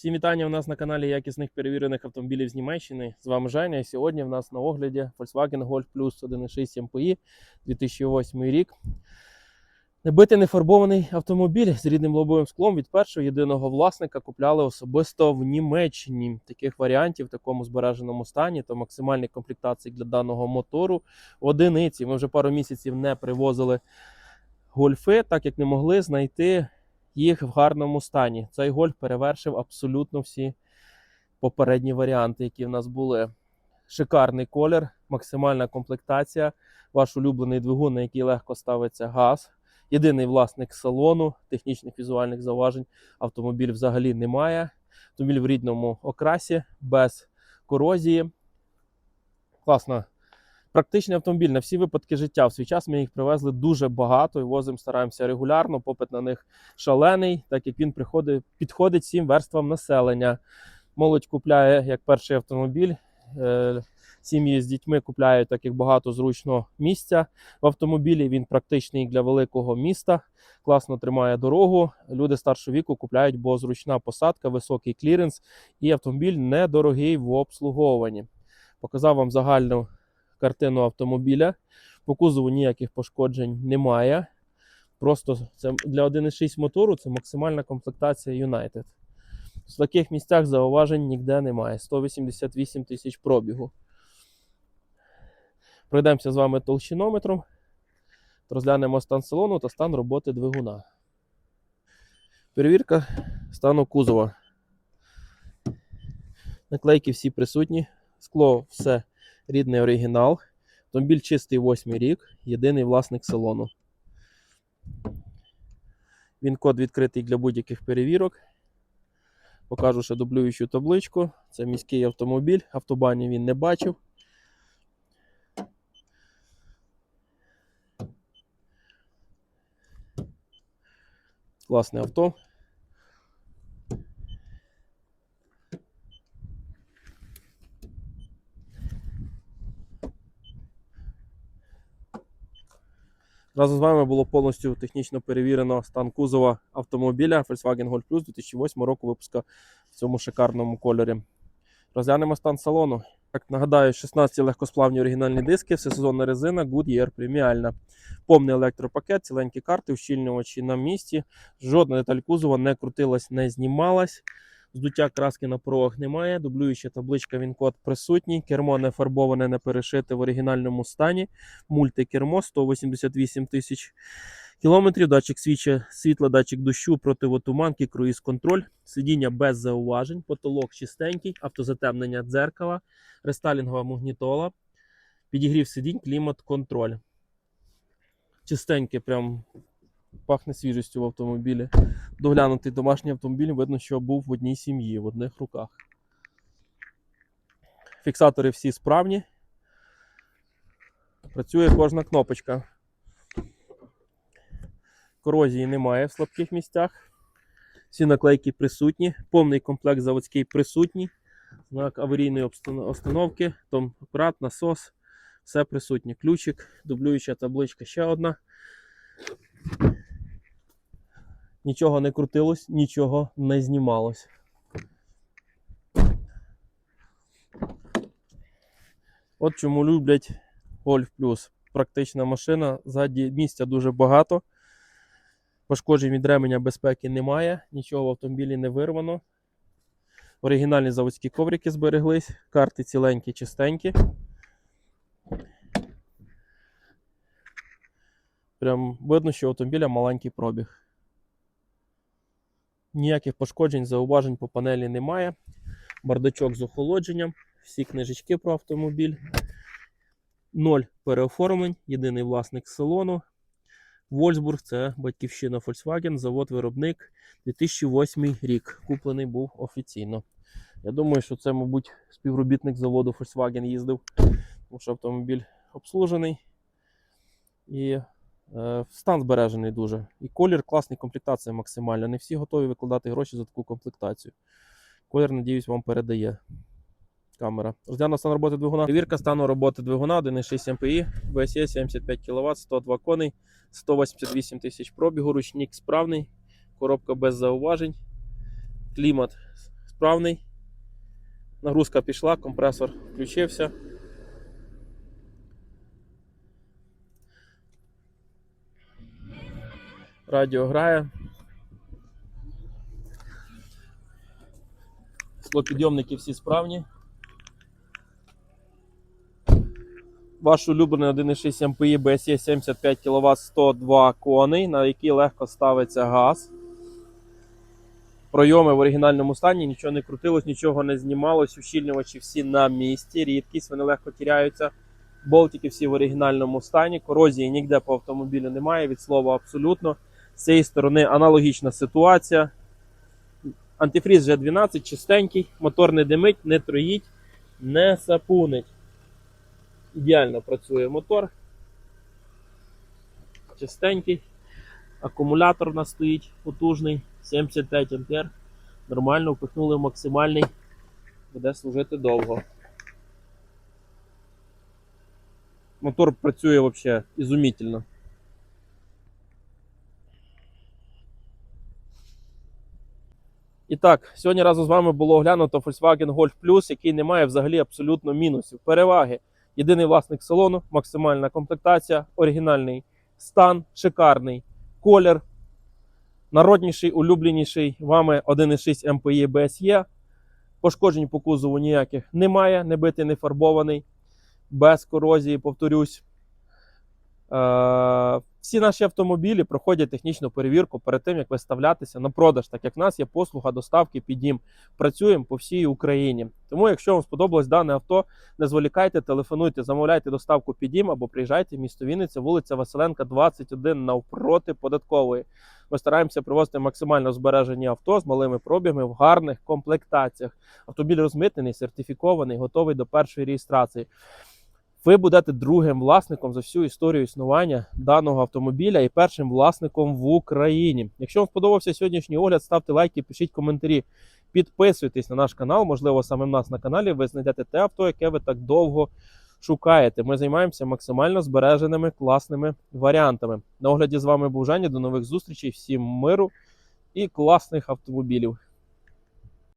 Всім вітання у нас на каналі якісних перевірених автомобілів з Німеччини. З вами Женя. І сьогодні в нас на огляді Volkswagen Golf Plus 1.6 MPI 2008 рік. Небитий нефарбований автомобіль з рідним лобовим склом від першого єдиного власника купляли особисто в Німеччині. Таких варіантів в такому збереженому стані та максимальній комплектації для даного мотору одиниці. Ми вже пару місяців не привозили гольфи, так як не могли знайти їх в гарному стані. Цей гольф перевершив абсолютно всі попередні варіанти, які в нас були. Шикарний колір, максимальна комплектація, ваш улюблений двигун, на який легко ставиться газ. Єдиний власник салону, технічних візуальних зауважень автомобіль взагалі немає. Автомобіль в рідному окрасі, без корозії. Класна Практичний автомобіль на всі випадки життя. В свій час ми їх привезли дуже багато і возимо, стараємося регулярно. Попит на них шалений, так як він приходить, підходить всім верствам населення. Молодь купляє як перший автомобіль. е, Сім'ї з дітьми купляють так як багато зручного місця в автомобілі. Він практичний для великого міста, класно тримає дорогу. Люди старшого віку купляють, бо зручна посадка, високий кліренс і автомобіль недорогий в обслуговуванні. Показав вам загальну картину автомобіля. По кузову ніяких пошкоджень немає. Просто це для 1.6 мотору це максимальна комплектація United. В таких місцях зауважень ніде немає. 188 тисяч пробігу. Пройдемося з вами толщинометром. Розглянемо стан салону та стан роботи двигуна. Перевірка стану кузова. Наклейки всі присутні. Скло все рідний оригінал. Автомобіль чистий 8 рік, єдиний власник салону. Він код відкритий для будь-яких перевірок. Покажу ще дублюючу табличку. Це міський автомобіль. Автобані він не бачив. Класне авто. Разом з вами було повністю технічно перевірено стан кузова автомобіля Volkswagen Golf Plus 2008 року випуска в цьому шикарному кольорі. Розглянемо стан салону. Так, нагадаю, 16 легкосплавні оригінальні диски, всесезонна резина, Goodyear преміальна. Повний електропакет, ціленькі карти, ущільнювачі на місці. Жодна деталь кузова не крутилась, не знімалась. Здуття краски на порогах немає. Дублююча табличка він-код присутній. Кермо не фарбоване, не перешите в оригінальному стані. Мультикермо 188 тисяч кілометрів. Датчик свіча, світла, датчик дощу, противотуманки, круїз-контроль. Сидіння без зауважень, потолок чистенький, автозатемнення дзеркала, рестайлінгова магнітола, підігрів сидінь, клімат-контроль. Чистеньке, прям пахне свіжістю в автомобілі. Доглянутий домашній автомобіль, видно, що був в одній сім'ї, в одних руках. Фіксатори всі справні. Працює кожна кнопочка. Корозії немає в слабких місцях. Всі наклейки присутні. Повний комплект заводський присутній. Знак аварійної обстан- установки, том апарат, насос. Все присутнє. Ключик, дублююча табличка ще одна. Нічого не крутилось, нічого не знімалось. От чому люблять Golf Plus. Практична машина, ззаді місця дуже багато. Пошкоджень від ременя безпеки немає, нічого в автомобілі не вирвано. Оригінальні заводські коврики збереглись, карти ціленькі, чистенькі. Прям видно, що автомобіля маленький пробіг. Ніяких пошкоджень, зауважень по панелі немає. Бардачок з охолодженням, всі книжечки про автомобіль. Ноль переоформлень, єдиний власник салону. Вольсбург це батьківщина Volkswagen, завод-виробник 2008 рік. Куплений був офіційно. Я думаю, що це, мабуть, співробітник заводу Volkswagen їздив, тому що автомобіль обслужений. І Стан збережений дуже. І колір класний, комплектація максимальна. Не всі готові викладати гроші за таку комплектацію. Колір, надіюсь, вам передає камера. Розглянув стан роботи двигуна. Перевірка стану роботи двигуна 1.6 MPI, VSE 75 кВт, 102 коней, 188 тисяч пробігу, ручник справний, коробка без зауважень, клімат справний. Нагрузка пішла, компресор включився. Радіо грає. Склопідйомники всі справні. Ваш улюблений 1,6 МПІ BSE 75 кВт 102 коней, на який легко ставиться газ. Пройоми в оригінальному стані, нічого не крутилось, нічого не знімалось. Ущільнювачі всі на місці, рідкість, вони легко тіряються. Болтики всі в оригінальному стані. Корозії ніде по автомобілю немає, від слова абсолютно. З цієї сторони аналогічна ситуація. Антифріз вже 12, чистенький, мотор не димить, не троїть, не сапунить. Ідеально працює мотор. Чистенький. Акумулятор у нас стоїть потужний, 75 ампер. Нормально впихнули максимальний. Буде служити довго. Мотор працює взагалі ізумітельно. І так, сьогодні разом з вами було оглянуто Volkswagen Golf Plus, який не має взагалі абсолютно мінусів. Переваги. Єдиний власник салону, максимальна комплектація, оригінальний стан, шикарний колір, народніший, улюбленіший вами 1,6 MPI BSE. Пошкоджень по кузову ніяких немає, не битий, не фарбований, без корозії, повторюсь. Всі наші автомобілі проходять технічну перевірку перед тим, як виставлятися на продаж, так як в нас є послуга доставки під дім. Працюємо по всій Україні. Тому, якщо вам сподобалось дане авто, не зволікайте, телефонуйте, замовляйте доставку під дім або приїжджайте в місто Вінниця, вулиця Василенка, 21 навпроти податкової. Ми стараємося привозити максимально збережені авто з малими пробігами в гарних комплектаціях. Автомобіль розмитнений, сертифікований, готовий до першої реєстрації. Ви будете другим власником за всю історію існування даного автомобіля і першим власником в Україні. Якщо вам сподобався сьогоднішній огляд, ставте лайки, пишіть коментарі, підписуйтесь на наш канал. Можливо, саме в нас на каналі ви знайдете те авто, яке ви так довго шукаєте. Ми займаємося максимально збереженими класними варіантами. На огляді з вами був Женя. До нових зустрічей, всім миру і класних автомобілів.